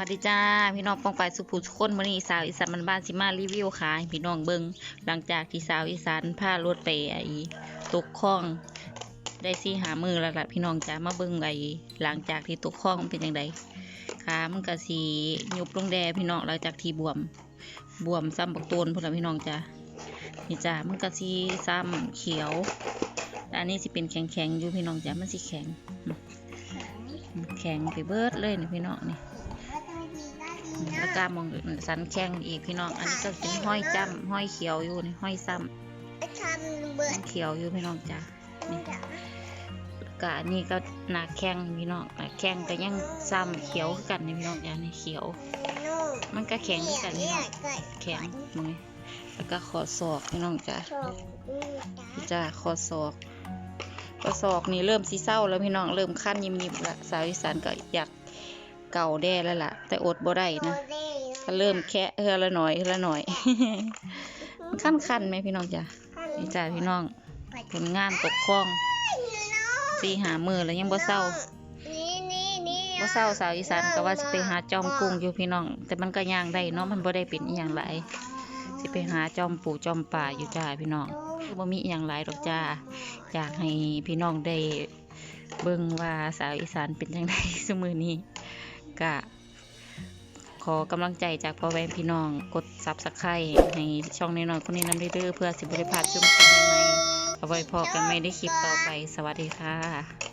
วัสดีจ้าพี่น้องปองไปสุภูทุกคนวันนี้สาวอีสานบ้านสิมารีวิวขายพี่น้องเบิงหลังจากที่สาวอีสานพารถไปไอ้ตกคลอง ได้สี่หามือแล้วล่ะพี่น้องจ้ามาเบิงไอ้หลังจากที่ตกคลองเป็นยังไงขามันก็สียุบลงแดพี่น้องหลังจากที่บวมบวมซ้ำบักตูนพุ่นละพี่น้องจ้านี่จ้ามันก็สีซ้ำเขียวอันนี้สิเป็นแข็งๆอยู่พี่น้องจ้ามันสิแข็ง แข็งไปเบิดเลยนี่พี่น้องนี่ แล้วก็มองสันแข้งอีกพี่น้อง อันนี้ก็เป็นห้อยจ้ำห้อยเขียวอยู่นี่ห้อยซ้ำเบิำดเขียวอยู่พี่น้องจ้ะนี่กะนี่ก็หนาแข้งพี่น้องหนาแข้งก็ยังซ้ำเขียวกันนี่พี่น้องจ้ะนี่เขียว มันก็แข็งกันพี่น้องแข็งมึงแล้วก็ขอศอกพี่น้องจ้ะจ้าจ้ะขอศอกขอศอกนี่เริ่มสีเศร้าแล้วพี่น้องเริ่มขั้นยิมยิบละสาวอีสานก็อยากเก่าแด้แล้วล่ะ แต่อดบ่ได้นะ ก็เริ่มแค่เฮือละหน่อยเฮือละหน่อย มันขั้นคันไหมพี่น้องจ้ะนี่จ้าพี่น้องผลงานตกคลองสี่หามือแล้วยังบ่เศร้าบ่เศร้าสาวอีสานก็ว่าสิไปหาจอมกุ้งอยู่พี่น้อง แต่มันก็ย่างได้เนาะมันบ่ได้เป็นอีหยังหลายสิไปหาจอมปู่จอมป่าอยู่จ้าพี่น้องบ่มีอีหยังหลายดอกจ้าอยากให้พี่น้องได้เบิ่งว่าสาวอีสานเป็นจังไดซุมื้อนี้ก็ ขอกำลังใจจากพ่อแม่พี่น้อง กดซับสไคร้ให้ช่องน้อยๆคนนี้นำเรื่อเพื่อสิบริพลาดชมชื้นใหม่ๆเอาไว้พอกันไม่ได้คลิปต่อไป สวัสดีค่ะ